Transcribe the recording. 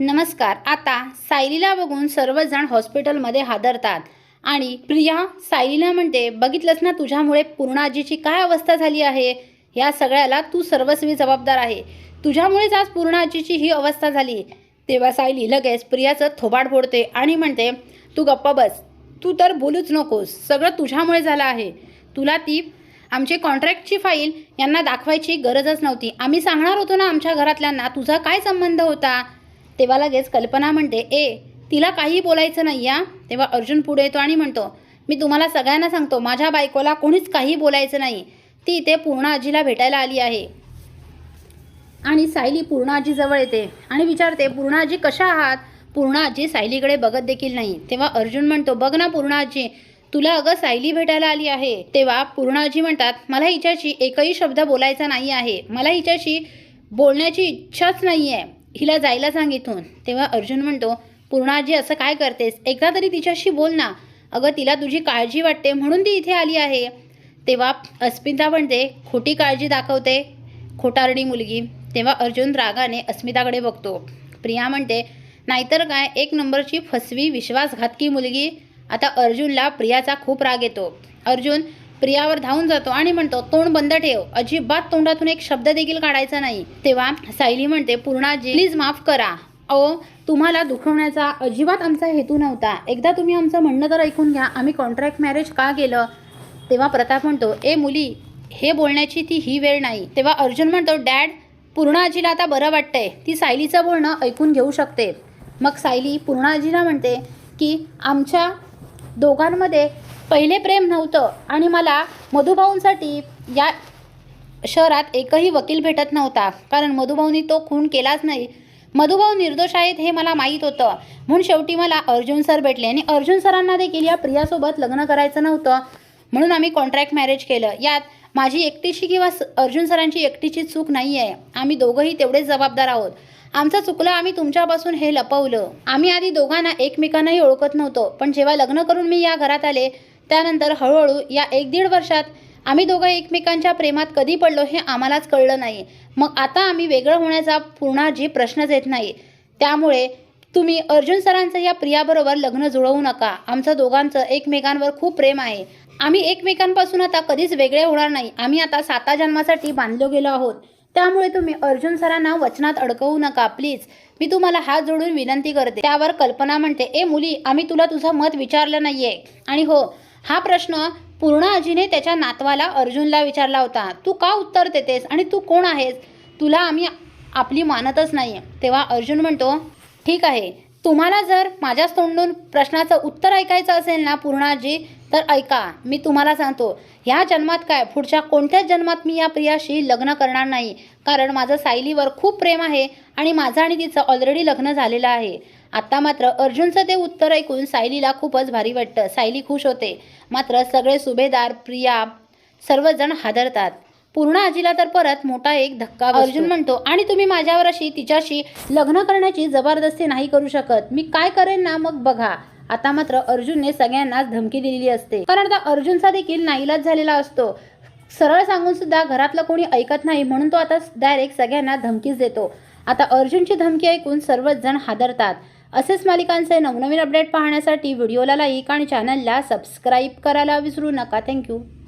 नमस्कार आता सायलीला बघून सर्वजण हॉस्पिटलमध्ये हादरतात. आणि प्रिया सायलीला म्हणते बघितलंस ना तुझ्यामुळे पूर्णाजीची काय अवस्था झाली आहे? या सगळ्याला तू सर्वस्वी जबाबदार आहे. तुझ्यामुळेच आज पूर्ण आजीची ही अवस्था झाली. तेव्हा सायली लगेच प्रियाचं थोबाड फोडते आणि म्हणते तू गप्पा बस. तू तर बोलूच नकोस. सगळं तुझ्यामुळे झालं आहे. तुला ती आमची कॉन्ट्रॅक्टची फाईल यांना दाखवायची गरजच नव्हती. आम्ही सांगणार होतो ना आमच्या घरातल्यांना तुझा काय संबंध होता? तेव्हा लगेच कल्पना म्हणते ए तिला काही बोलायचं नाही या. तेव्हा अर्जुन पुढे येतो आणि म्हणतो मी तुम्हाला सगळ्यांना सांगतो माझ्या बायकोला कोणीच काही बोलायचं नाही. ती इथे पूर्ण आजीला भेटायला आली आहे. आणि सायली पूर्ण आजीजवळ येते आणि विचारते पूर्ण आजी कशा आहात? पूर्ण आजी सायलीकडे बघत देखील नाही. तेव्हा अर्जुन म्हणतो बघ ना पूर्ण आजी तुला अगं सायली भेटायला आली आहे. तेव्हा पूर्ण आजी म्हणतात मला हिच्याशी एकही शब्द बोलायचा नाही आहे. मला हिच्याशी बोलण्याची इच्छाच नाही आहे हिला जायला सांग इथून तेव्हा अर्जुन म्हणतो पूर्णाजी असं काय करतेस? एकदा तरी तिच्याशी बोल ना. अगं तिला तुझी काळजी वाटते म्हणून ती इथे आली आहे. तेव्हा अस्मिता म्हणते खोटी काळजी दाखवते खोटारडी मुलगी. तेव्हा अर्जुन रागाने अस्मिताकडे बघतो. प्रिया म्हणते नाहीतर काय एक नंबरची फसवी विश्वासघातकी मुलगी. आता अर्जुनला प्रियाचा खूप राग येतो. अर्जुन प्रियावर धावून जातो आणि म्हणतो तोंड बंद ठेव. अजिबात तोंडातून एक शब्द देखील काढायचा नाही. तेव्हा सायली म्हणते पूर्णाजी प्लीज माफ करा. अहो तुम्हाला दुखवण्याचा अजिबात आमचा हेतू नव्हता. एकदा तुम्ही आमचं म्हणणं तर ऐकून घ्या. आम्ही कॉन्ट्रॅक्ट मॅरेज का केलं? तेव्हा प्रताप म्हणतो ए मुली हे बोलण्याची ती ही वेळ नाही. तेव्हा अर्जुन म्हणतो डॅड पूर्ण आजीला आता बरं वाटतंय. ती सायलीचं बोलणं ऐकून घेऊ शकते. मग सायली पूर्णाजीला म्हणते की आमच्या दोघांमध्ये पहिले प्रेम नव्हतं आणि मला मधुभाऊंसाठी या शहरात एकही वकील भेटत नव्हता. कारण मधुभाऊनी तो खून केलाच नाही. मधुभाऊ निर्दोष आहेत हे मला माहीत होतं. म्हणून शेवटी मला अर्जुन सर भेटले आणि अर्जुन सरांना देखील या प्रियासोबत लग्न करायचं नव्हतं. म्हणून आम्ही कॉन्ट्रॅक्ट मॅरेज केलं. यात माझी एकटीची किंवा अर्जुन सरांची एकटीची चूक नाही आहे आम्ही दोघंही तेवढेच जबाबदार आहोत. आमचं चुकलं आम्ही तुमच्यापासून हे लपवलं. आम्ही आधी दोघांना एकमेकांनाही ओळखत नव्हतो. पण जेव्हा लग्न करून मी या घरात आले त्यानंतर हळूहळू या एक दीड वर्षात आम्ही दोघं एकमेकांच्या प्रेमात कधी पडलो हे आम्हालाच कळलं नाही. मग आता आम्ही वेगळं होण्याचा पूर्ण जी प्रश्नच येत नाही त्यामुळे तुम्ही अर्जुन सरांचं या प्रियाबरोबर लग्न जुळवू नका. आमचं दोघांचं एकमेकांवर खूप प्रेम आहे. आम्ही एकमेकांपासून आता कधीच वेगळे होणार नाही. आम्ही आता साता जन्मासाठी बांधलो गेलो आहोत. त्यामुळे तुम्ही अर्जुन सरांना वचनात अडकवू नका प्लीज. मी तुम्हाला हात जोडून विनंती करते. त्यावर कल्पना म्हणते ए मुली आम्ही तुला तुझं मत विचारलं नाहीये. आणि हो हा प्रश्न पूर्ण आजीने त्याच्या नातवाला अर्जुनला विचारला होता. तू का उत्तर देतेस आणि तू कोण आहेस? तुला आम्ही आपली मानतच नाही तेव्हा अर्जुन म्हणतो ठीक आहे. तुम्हाला जर माझ्याच तोंडून प्रश्नाचं उत्तर ऐकायचं असेल ना पूर्णाजी तर ऐका. मी तुम्हाला सांगतो ह्या जन्मात काय? पुढच्या कोणत्याच जन्मात मी या प्रियाशी लग्न करणार नाही. कारण माझं सायलीवर खूप प्रेम आहे आणि माझं आणि तिचं ऑलरेडी लग्न झालेलं आहे. आता मात्र अर्जुनचं ते उत्तर ऐकून सायलीला खूपच भारी वाटतं. सायली खुश होते. मात्र सगळे सुभेदार प्रिया सर्वजण हादरतात. पूर्ण आजीला तर परत मोठा एक धक्का अर्जुन म्हणतो आणि तुम्ही माझ्यावर अशी तिच्याशी लग्न करण्याची जबरदस्ती नाही करू शकत. मी काय करेन ना मग बघा. आता मात्र अर्जुनने सगळ्यांनाच धमकी दिलेली असते. कारण आता अर्जुनचा देखील नाईलाज झालेला असतो. सरळ सांगून सुद्धा घरातलं कोणी ऐकत नाही म्हणून तो आता डायरेक्ट सगळ्यांना धमकीच देतो. आता अर्जुनची धमकी ऐकून सर्वच जण हादरतात. असेच मालिकांचे नवनवीन अपडेट पाहण्यासाठी व्हिडिओला लाईक आणि चॅनलला सबस्क्राईब करायला विसरू नका. थँक्यू